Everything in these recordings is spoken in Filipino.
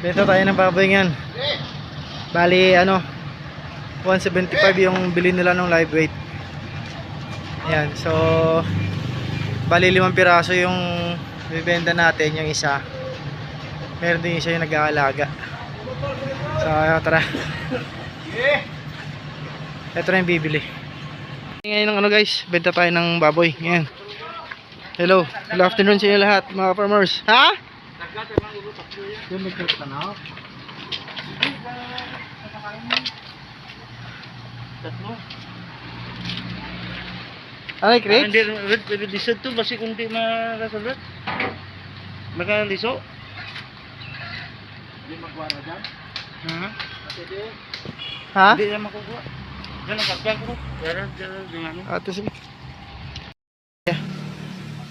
Benta tayo ng baboy ngayon. Bali, ano, 175 yung bili nila ng live weight. Ayan, so, bali limang piraso yung bibenta natin, yung isa. Meron din isa yung nag-aalaga. So, ayun, tara. Ito na yung bibili. Ngayon ng ano guys, benta tayo ng baboy. Ngayon. Hello, good afternoon sa inyo lahat, mga farmers. Ha? Yung nagtatanaw. Tatlo. Ay, Chris? Hindi red pwede lisod to basi kung di makasulot. Makaliso. Di magwara dyan. Ha? Ha? Hindi na makukuha. Diyan ang kakbang ko. Pero diyan yung ano. Ate sige.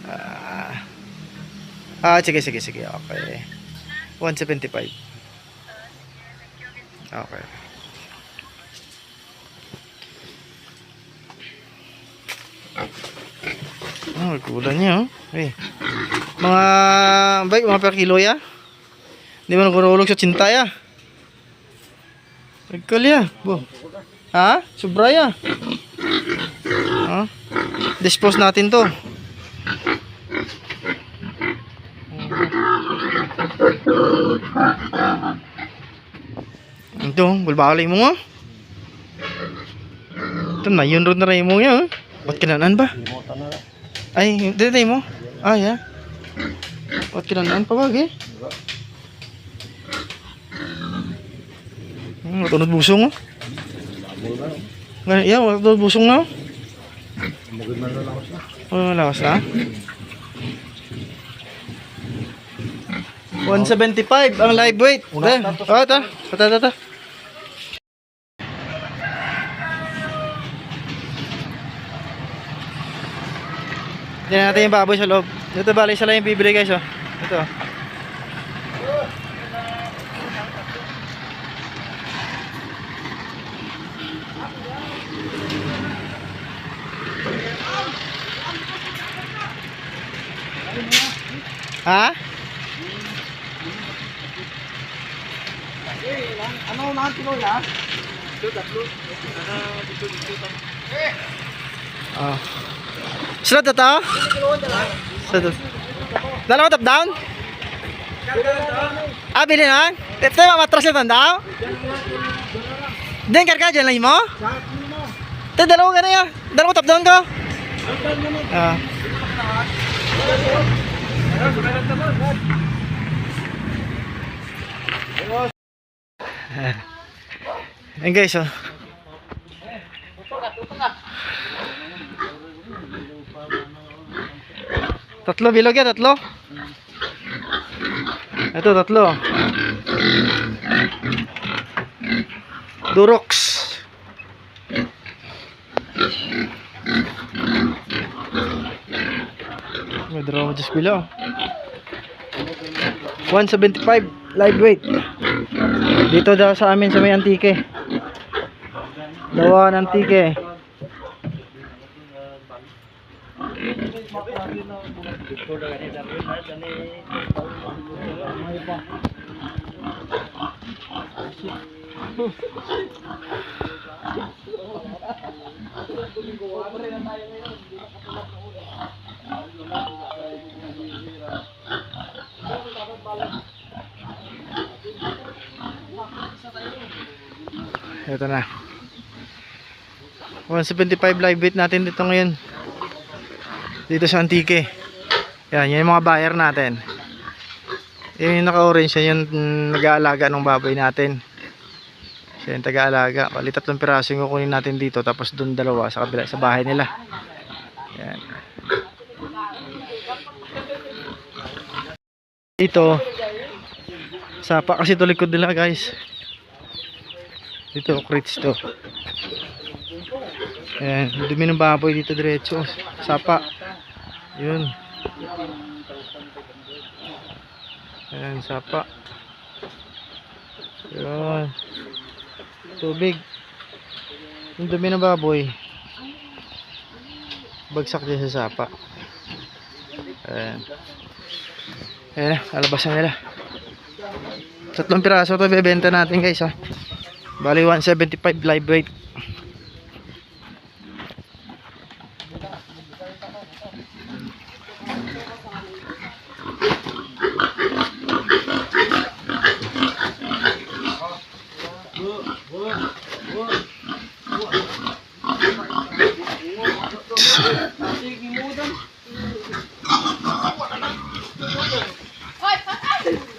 Ah, ah, sige, sige, sige. Okay. 175. Okay. Oh, kulang niya. Eh. Mga, baik, mga per kilo ya. Hindi mo nagurulog sa cinta ya. Nagkal ya. Bo. Ha? Sobra ya. Ha? Dispose natin to. Ito, bulbali mo nga. Ito na, yun rin na rin mo yan. Ba't kinanaan ba? Ay, dito mo? Ah, yeah. Ba't kinanaan pa wag eh? Hmm, matunod busong oh. Ganun, yeah, matunod busong na oh. Oh, lakas na. 175 ang live weight. Eh, oh, ito. Ito, ito, ito. Diyan natin yung baboy sa loob. Ito bali isa lang yung bibili guys oh. Ito. Ha? Ano naman kilo ya? Oh. Sunod na to? Sunod na. Dalawa top down? Ah, bilhin na? Ito yung matras na tanda? Diyan karga, dyan lang mo? Ito, dalawa ka na yan. Dalawa top down ko. Ah. Ayan guys, oh. Tatlo bilog yan, tatlo. Ito, tatlo. Durox. May draw just below. 175 live weight. Dito daw sa amin sa may antike. Dawa ng antike. Ito na. 175 live weight natin dito ngayon. Dito sa Antique. Yan, yan yung mga buyer natin. Yan yung naka-orange, yan yung nag-aalaga ng baboy natin. Siya yung taga-aalaga. Bali tatlong piraso yung kukunin natin dito tapos doon dalawa sa kabila sa bahay nila. Yan. Dito sapa kasi to likod nila guys. Dito crates to. Ayan, dumi ng baboy dito diretso. Sapa. Yun. Ayan, sapa. Yun. Tubig. Yung dumi ng baboy. Bagsak din sa sapa. Ayan. Ayan, alabas na nila. Tatlong piraso to bebenta natin guys ha. Bali 175 live weight.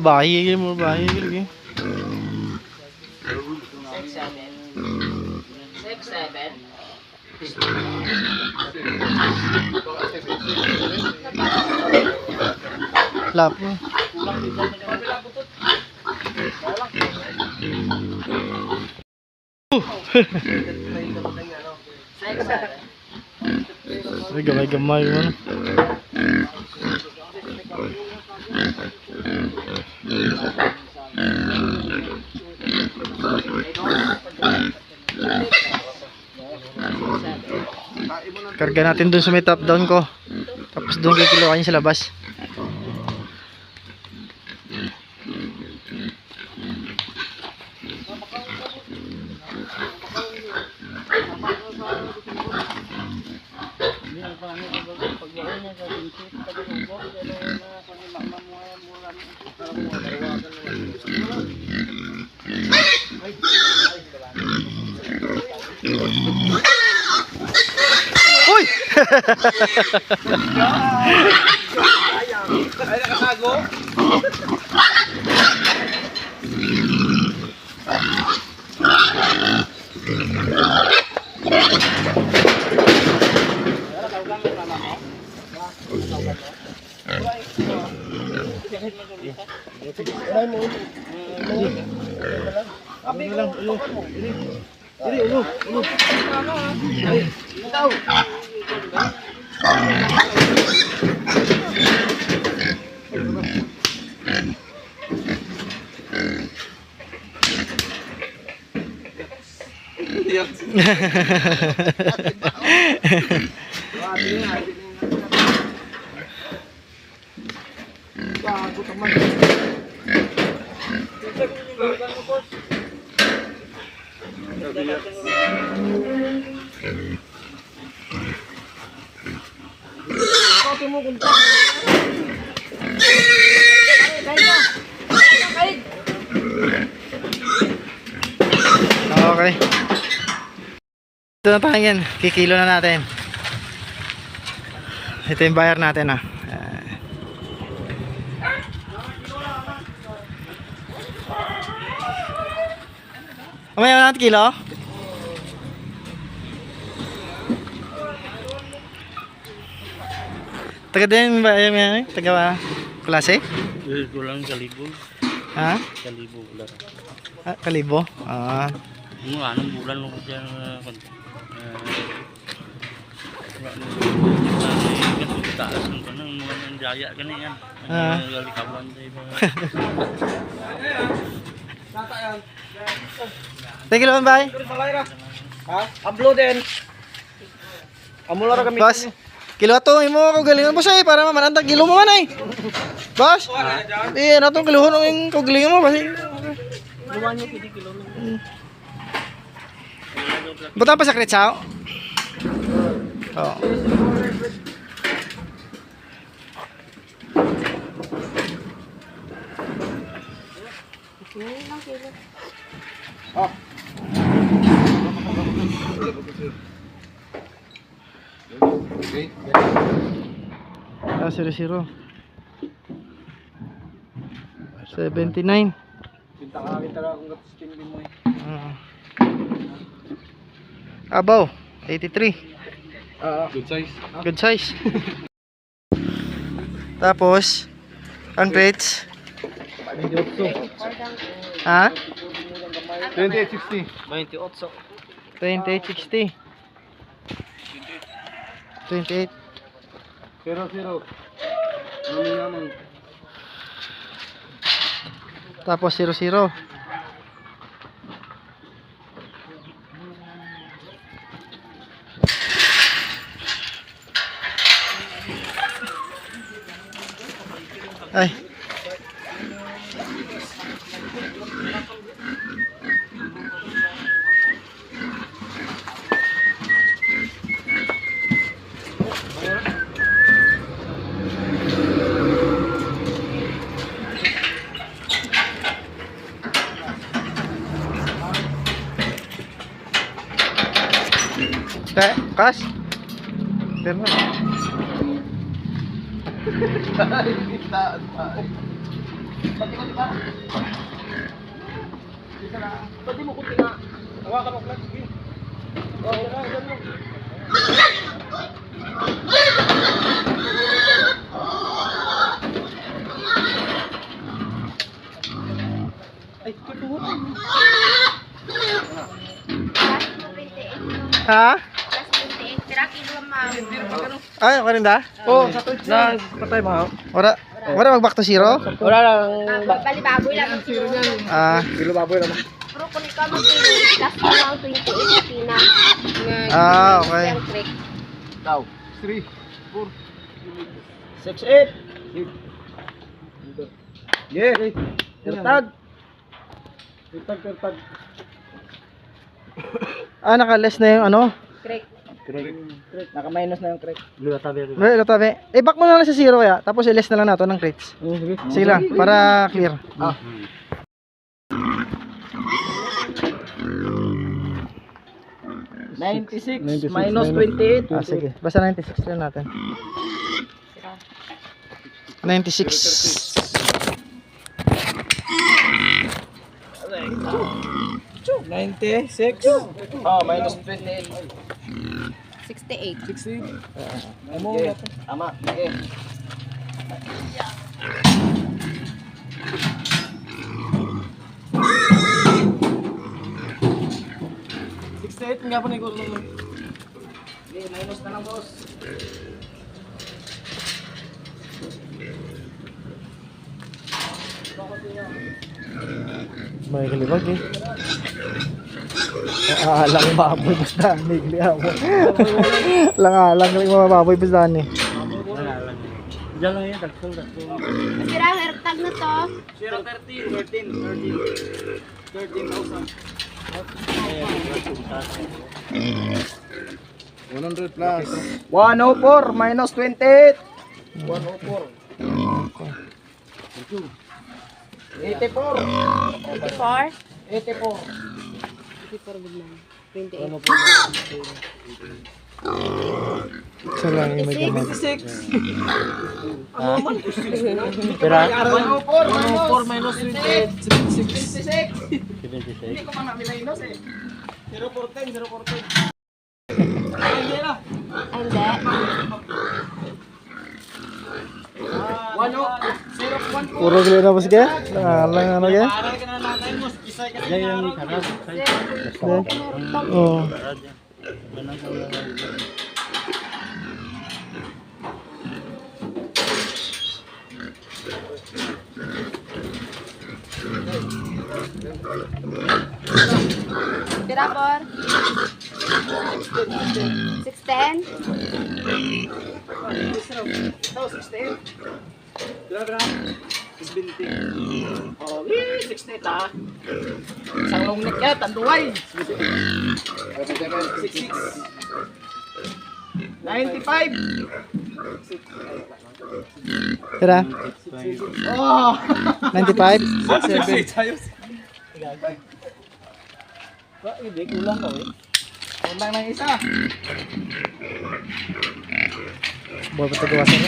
bài bayi ke bayi ke six seven six seven lap Ay, gamay-gamay mo. Karga natin dun sa may top down ko. Tapos doon kikilukain sa labas. Uy! Okay. Ito na tayo yan. Kikilo na natin. Ito yung bayar natin ah. Ah. Mamaya na natin kilo? Taga din ba yung yan? Taga ba? Klase? Eh, Kulang kalibo. Ha? Kalibo wala. Ah, kalibo? Ah. Yung anong bulan mo dyan. Mo. Taas ng kanang mga nang jaya ka na yan. Ang gali kawan tayo ba. Thank you naman, bye. Ha? Ablo din. Amo lang kami. Boss, kilo to imo ko galingan boss ay para mamanantag kilo mo man ay. Boss. Eh, na tong kilohon ng kagalingan mo kasi. Luwan pidi kilo. Buta pa sa kretsao. Oh. Ah, 00. 79. Pinta ka kita lang kung gatos mo eh. Ah. Abaw, 83. Ah, good size. Good size. Tapos, ang crates. Ha? 2860. 2860. 28. Zero, zero. Ano naman? Tapos 00. Ay. Ka kas? Pero Pwede mo kunti nga. Hawakan mo clutch. Lang, yan lang. Ay, katuhot. Ha? Ay, ako rin da? Oh, na. Patay mo. Wala, wala mag back to zero? Wala lang. Balibaboy lang ang zero niyan. Ah, Kilo baboy naman. Pero kung ikaw mag-zero, plus mo lang 28 pina. Ah, okay. Yung trick. Daw. 3, 4, 6, 8. Yeah. Tertag. Tertag, tertag. ah naka-less na yung ano? Trick. Naka-minus na yung crack. May tabi. Eh, back mo na lang sa zero ya. Tapos i-less na lang nato ng crates. sige. Sige lang, para clear. Ah. Ninety-six 96 minus twenty-eight. Ah, sige. Basta 96 lang natin. 96. Ninety-six. Oh, minus twenty-eight. 68. Sixty. Ano mo? Tama. Okay. Sixty-eight nga po na igulo mo. Okay, minus na lang boss. May kalibag eh. Alang baboy basta ni gliawo. Lang alang ring mga baboy basta ni. Diyan lang yan, dagsol, dagsol. Sira, hertag na to. Zero thirteen. Thirteen. Thirteen. Thirteen thousand. 100 plus. 104 minus 28. 104. 84. 84. 84. 84 biglang. 28. Isa lang yung may gamot. 56. Pera? 104 minus 28. 76. 76. Hindi ko pa na minus eh. 014, 014. Hindi na. Ay, hindi. 1 Puro gili na alang ano ke? Aral ka na natin mo. Oh. Tira, por. 610. Ito, 16. Dila. 20. Oh, eh, 16 ta. Isang long neck yan, tanduay. 66. 95. Tira. Oh! 95. 7. Ba, hindi, kulang ko eh. Kulang ng isa. Boy pa tagawasan.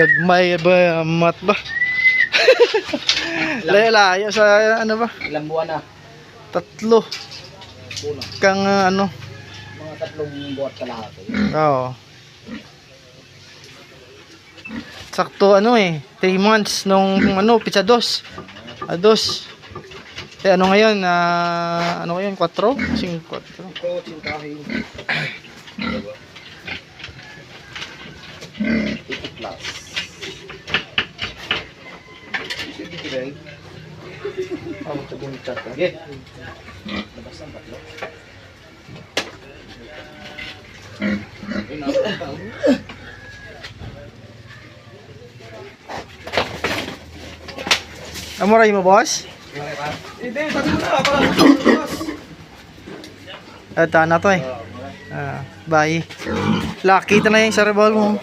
Dagmay ba mat ba? Layo-layo sa ano ba? Ilang buwan na? Tatlo. Una. Kang ah, ano. Mga tatlong buwan kalahati. Oo. Sakto ano eh. 3 months nung ano, pizza dos. Ah, dos. Eh ano ngayon? Ah, ano ngayon? 4? 5, 4. Ito, sintahin. Ito plus. Sige, sige. Sa bunta. Sige. Labas ang tatlo. Amoray mo, boss? Hindi, sabi mo na. Para Ito na to eh. Ah, bye. Lucky ito na yung sa rebol mo.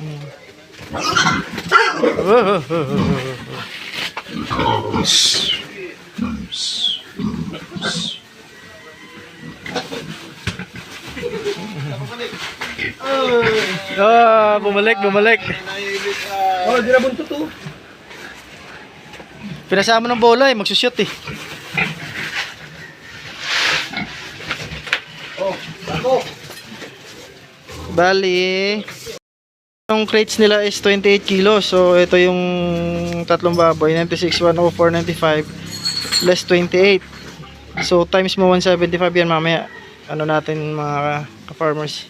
Hmm. Ah, bumalik, bumalik. Oh, di na bunto to. Pinasama ng bola eh, magsushoot eh. Oh, bako. Bali, yung crates nila is 28 kilos. So, ito yung tatlong baboy, 96, 104, 95, less 28. So, times mo 175 yan mamaya. Ano natin mga ka-farmers.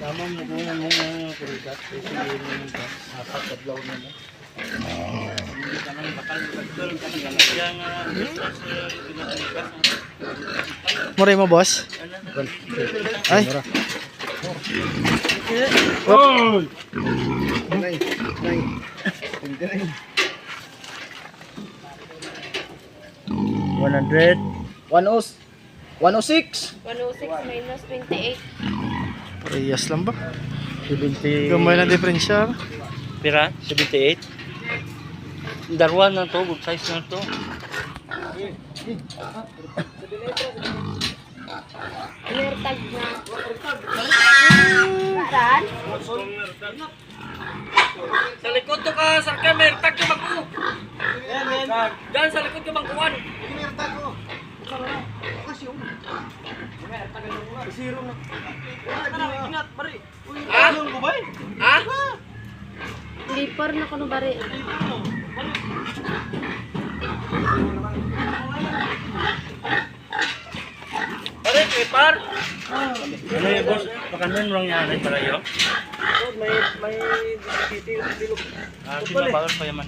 Tama mo kung ano mga kulikat. Kasi yun yung apat at law na mo. Hindi ka nang bakal bakal ka nang kaya nga business pinakalikas. Muray mo, boss? Ay. Oh. Nay, nay. Hindi na yun. 100. 106. 106. 106 minus 28. Parehas lang ba? 70. Gamay na diferensya. Pira? 78? Darwa na to, good size na to. Mertag na. Paran? Sa likod to ka, Sir Kemer, tag ka magku. Diyan sa likod ka magkuhan. Ha? Ha? Slipper na kuno bari. Pare, kipar. Ano yung boss? Pakanan mo lang yan para yun? May, may dito Ah, sinabawal pa yaman.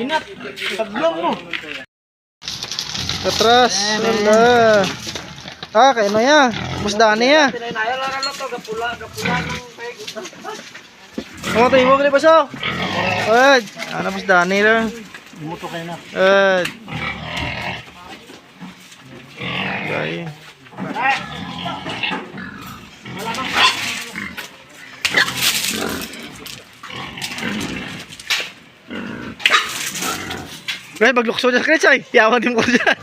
Inat. Taglong mo. Atras. Wala. Ah, kaya ano ya? Busdani ya. Tinaynayan lang lang to. Gapula, gapula ng peg. Mga tayo mo bali paso. Ad, ano busdani lang. Muto kayo na. Ad. Gay. Gay, maglukso dyan, Chris, ay. Yaman din ko dyan.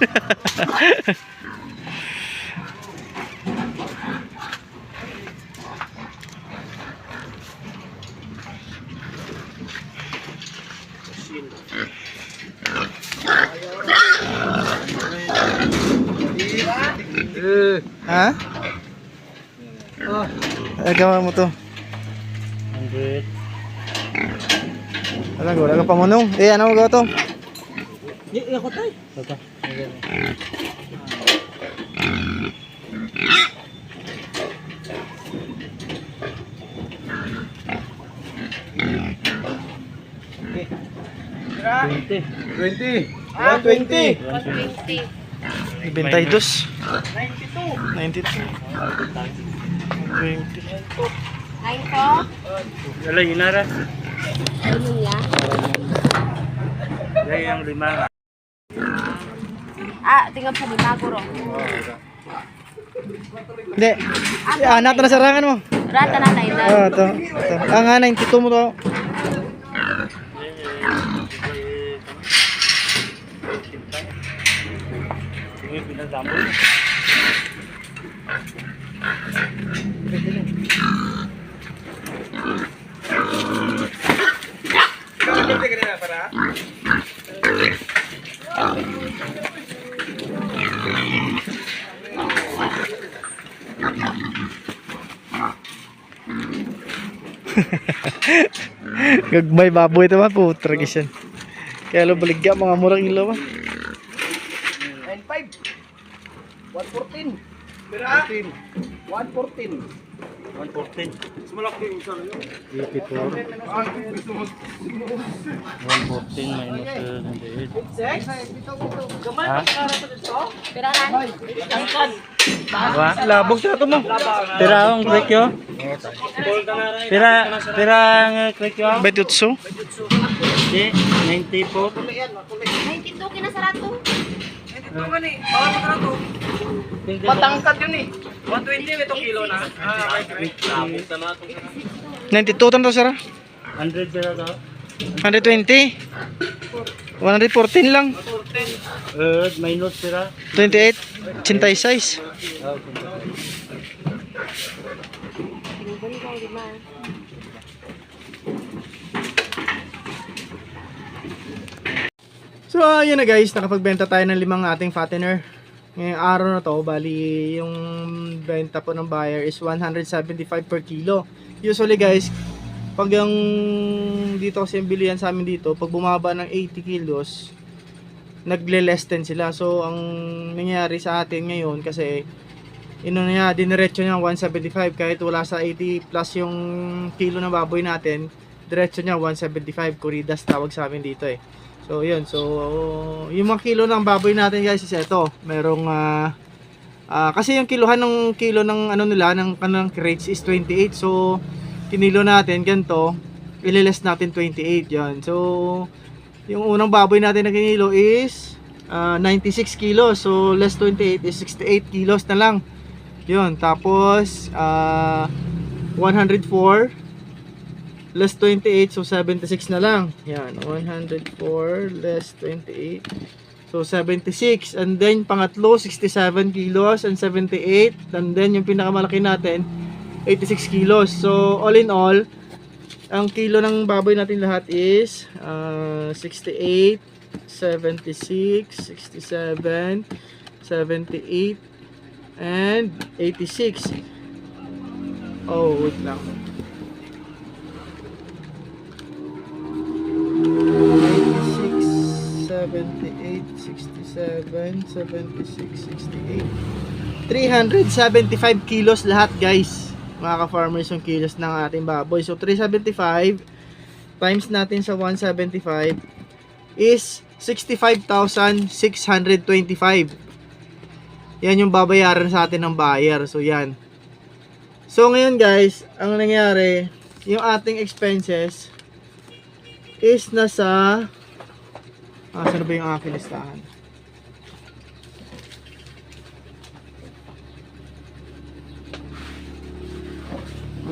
ha? Ay, gawa mo to. 100. Alam, wala ka pamunong. Eh, ano mo gawa to? Ako tayo. Ito. Twenty. 20. Ah, 20. 120. 22. 92. 9 20. to? Wala yun nara. Ano niya? Yan yung lima. Ah, tingnan po, may bago ro. Hindi. Ah, nato na sarangan mo. Rata na na ito. Ah, ito. ito. Ah, nga, 92 mo to. Sige, pinagdamo. pwede na. Pwede ka na para. Gagmay baboy ito ba? Putra gisan. Kaya lo baligya mga murang ba? 9.5. 114. Pira? 114. 114. Mas malaki yung isa nyo. 84. 114 minus uh, 98. Ha? Pirahan. Diba? Labog sa ito mo. Pira ang quick yo. Pira, pira ang quick yo. Betutsu. Di, 94. 92 kinasarato. Matangkad yun eh. 120 ito kilo na. Ah, okay. 92 tanto sara. 100 pira to. 120. 114 lang. Uh, minus pira. 28. 86. Tinubon ko, di ba? So ayun na guys, nakapagbenta tayo ng limang ating fattener. Ngayong araw na to, bali yung benta po ng buyer is 175 per kilo. Usually guys, pag yung dito kasi yung bilihan sa amin dito, pag bumaba ng 80 kilos, nagle-less 10 sila. So ang nangyayari sa atin ngayon kasi ino niya, diniretso niya 175 kahit wala sa 80 plus yung kilo ng baboy natin, diretso niya 175 kuridas tawag sa amin dito eh. So, yun. So, yung mga kilo ng baboy natin guys is ito. Merong, ah, ah, kasi yung kilohan ng kilo ng ano nila, ng kanang crates is 28. So, kinilo natin, ganito, ililes natin 28 yan. So, yung unang baboy natin na kinilo is ah, 96 kilos. So, less 28 is 68 kilos na lang. Yun. Tapos, ah, 104 less 28 so 76 na lang yan 104 less 28 so 76 and then pangatlo 67 kilos and 78 and then yung pinakamalaki natin 86 kilos so all in all ang kilo ng baboy natin lahat is uh, 68 76 67 78 and 86 oh wait lang 96, 78, 67, 76, 68. 375 kilos lahat guys. Mga ka-farmers yung kilos ng ating baboy. So 375 times natin sa 175 is 65,625. Yan yung babayaran sa atin ng buyer. So yan. So ngayon guys, ang nangyari, yung ating expenses is nasa ah, saan ba yung aking listahan?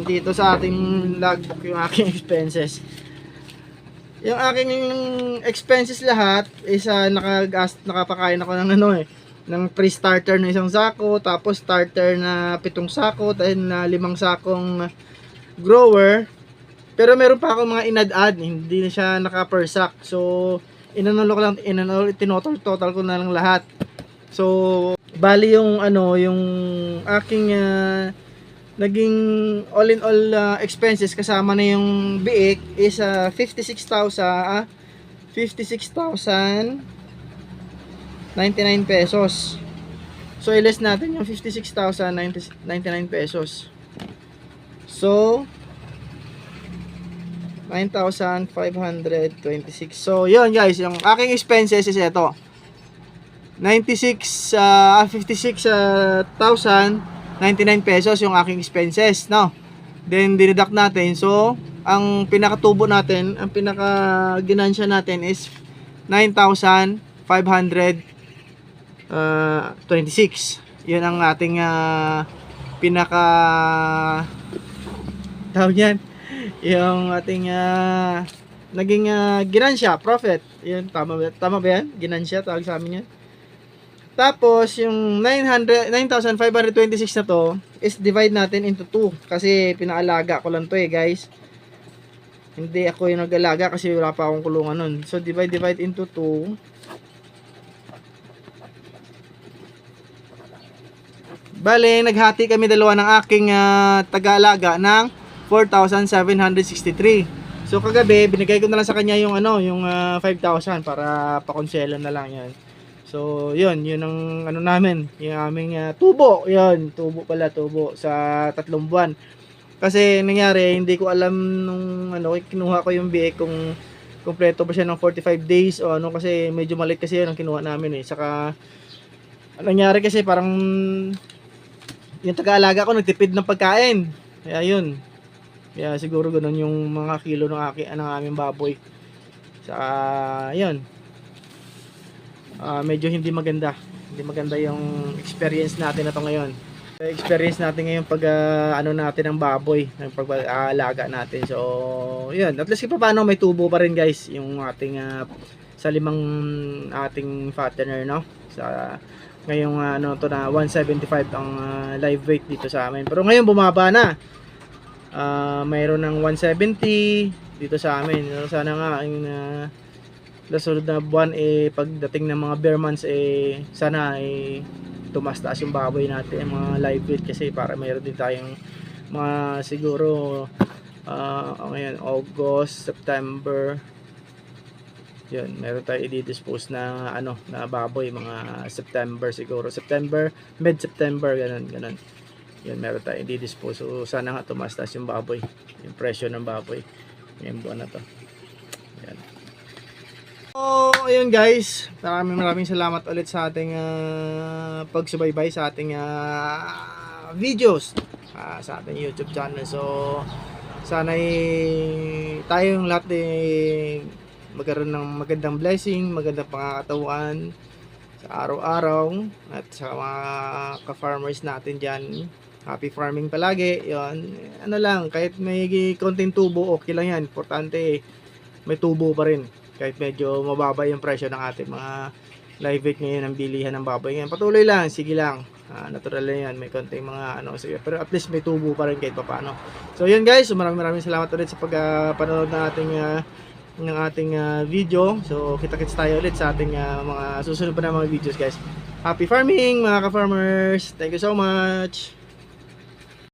Dito sa ating logbook yung aking expenses. Yung aking expenses lahat is uh, nakagas, nakapakain ako ng ano eh ng pre-starter na isang sako, tapos starter na pitong sako, then na limang sakong grower, pero meron pa ako mga inad-add, hindi na siya naka per sack. So, inanolo ko lang, inanolo, tinotal total ko na lang lahat. So, bali yung ano, yung aking ah, naging all in all ah, expenses kasama na yung biik is ah, 56,000 ah, 56,099 pesos. So, i-less natin yung 56,099 pesos. So, 9,526. So, yun guys, yung aking expenses is ito. 96, uh, 56,099 pesos yung aking expenses, no? Then, dideduct natin. So, ang pinakatubo natin, ang pinaka ginansya natin is 9,526. Yun ang ating uh, pinaka tawag yan yung ating ah, naging uh, ginansya, profit. Yun, tama ba? Tama ba yan? Ginansya, tawag sa amin yan. Tapos, yung 900, 9,526 na to, is divide natin into 2. Kasi, pinaalaga ko lang to eh, guys. Hindi ako yung nag-alaga kasi wala pa akong kulungan nun. So, divide, divide into 2. Bale, naghati kami dalawa ng aking ah, taga-alaga ng 4,763. So kagabi, binigay ko na lang sa kanya yung ano, yung ah, 5,000 para pakonselo na lang 'yan. So, 'yun, 'yun ang ano namin, yung aming ah, tubo, 'yun, tubo pala tubo sa tatlong buwan. Kasi nangyari, hindi ko alam nung ano, kinuha ko yung BA kung kompleto ba siya ng 45 days o ano kasi medyo malit kasi yun ang kinuha namin eh. Saka ang nangyari kasi parang yung taga-alaga ko nagtipid ng pagkain. Kaya yun. Kaya siguro ganun yung mga kilo ng aking ng aming baboy. Saka yun. Ah, medyo hindi maganda. Hindi maganda yung experience natin na to ngayon. Experience natin ngayon pag ah, ano natin ng baboy, ng pag-aalaga natin. So, yun. At least pa paano may tubo pa rin guys yung ating ah, sa limang ating fattener no. Sa ngayong ah, ano to na 175 ang ah, live weight dito sa amin. Pero ngayon bumaba na. Ah, mayroon ng 170 dito sa amin. So, sana nga yung uh, sunod na buwan eh pagdating ng mga bear months eh sana eh tumas taas yung baboy natin, yung mga live weight kasi para mayroon din tayong mga siguro ah ngayon August, September yun, meron tayo i-dispose na ano, na baboy mga September siguro, September, mid-September ganun, ganun. Yun, meron tayo i-dispose. So sana nga tumas taas yung baboy, yung presyo ng baboy. Yung buwan na to. So, ayun guys, maraming maraming salamat ulit sa ating ah, pagsubaybay sa ating ah, videos ah, sa ating YouTube channel. So, sana tayong lahat eh, magkaroon ng magandang blessing, magandang pangakatawan sa araw-araw at sa mga ka-farmers natin dyan. Happy farming palagi. Yun. Ano lang, kahit may konting tubo, okay lang yan. Importante, may tubo pa rin. Kahit medyo mababa yung presyo ng ating mga live weight ngayon ang bilihan ng baboy ngayon. Patuloy lang, sige lang. Ah, natural lang yan. May konting mga ano. Sige. Pero at least may tubo pa rin kahit paano. So yun guys, maraming maraming salamat ulit sa pagpanood ng ating ah, ng ating ah, video. So kita-kits tayo ulit sa ating ah, mga susunod pa na mga videos guys. Happy farming mga ka-farmers. Thank you so much.